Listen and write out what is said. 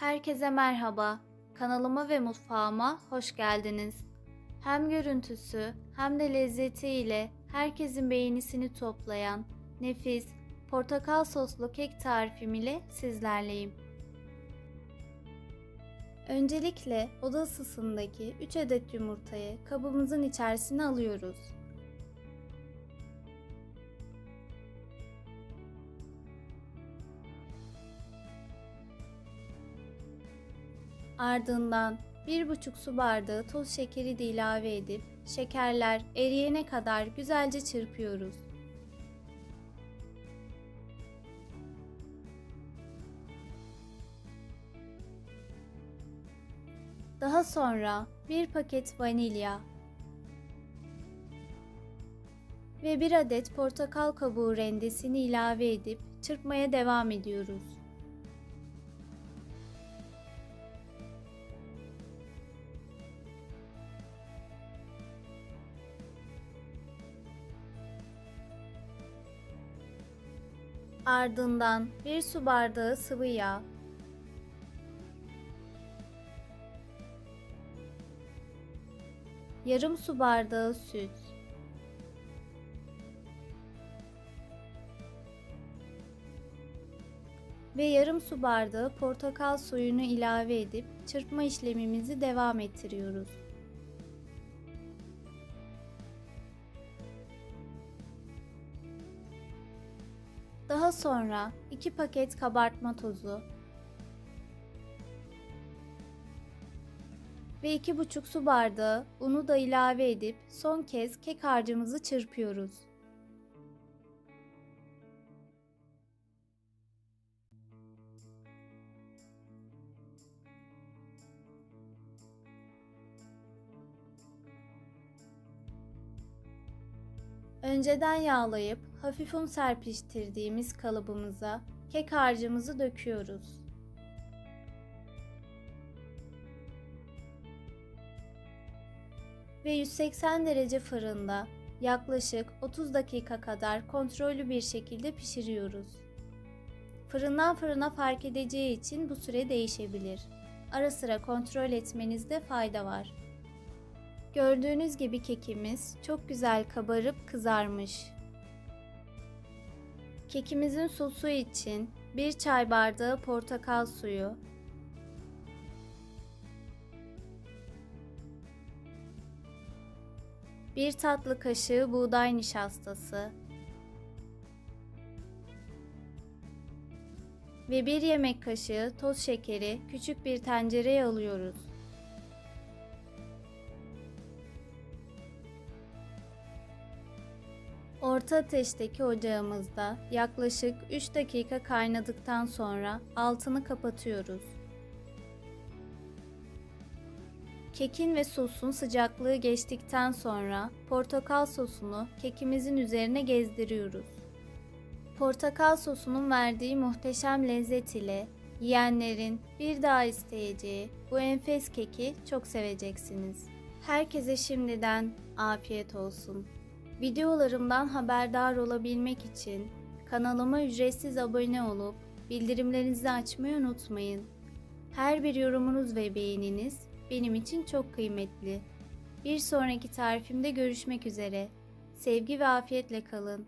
Herkese merhaba. Kanalıma ve mutfağıma hoş geldiniz. Hem görüntüsü hem de lezzetiyle herkesin beğenisini toplayan nefis portakal soslu kek tarifim ile sizlerleyim. Öncelikle oda ısısındaki 3 adet yumurtayı kabımızın içerisine alıyoruz. Ardından 1,5 su bardağı toz şekeri de ilave edip şekerler eriyene kadar güzelce çırpıyoruz. Daha sonra bir paket vanilya ve bir adet portakal kabuğu rendesini ilave edip çırpmaya devam ediyoruz. Ardından bir su bardağı sıvı yağ, yarım su bardağı süt, ve yarım su bardağı portakal suyunu ilave edip çırpma işlemimizi devam ettiriyoruz. Daha sonra 2 paket kabartma tozu ve 2,5 su bardağı unu da ilave edip son kez kek harcımızı çırpıyoruz. Önceden yağlayıp hafif un serpiştirdiğimiz kalıbımıza kek harcımızı döküyoruz. Ve 180 derece fırında yaklaşık 30 dakika kadar kontrollü bir şekilde pişiriyoruz. Fırından fırına fark edeceği için bu süre değişebilir. Ara sıra kontrol etmenizde fayda var. Gördüğünüz gibi kekimiz çok güzel kabarıp kızarmış. Kekimizin sosu için 1 çay bardağı portakal suyu, bir tatlı kaşığı buğday nişastası ve bir yemek kaşığı toz şekeri küçük bir tencereye alıyoruz. Orta ateşteki ocağımızda yaklaşık 3 dakika kaynadıktan sonra altını kapatıyoruz. Kekin ve sosun sıcaklığı geçtikten sonra portakal sosunu kekimizin üzerine gezdiriyoruz. Portakal sosunun verdiği muhteşem lezzet ile yiyenlerin bir daha isteyeceği bu enfes keki çok seveceksiniz. Herkese şimdiden afiyet olsun. Videolarımdan haberdar olabilmek için kanalıma ücretsiz abone olup bildirimlerinizi açmayı unutmayın. Her bir yorumunuz ve beğeniniz benim için çok kıymetli. Bir sonraki tarifimde görüşmek üzere. Sevgi ve afiyetle kalın.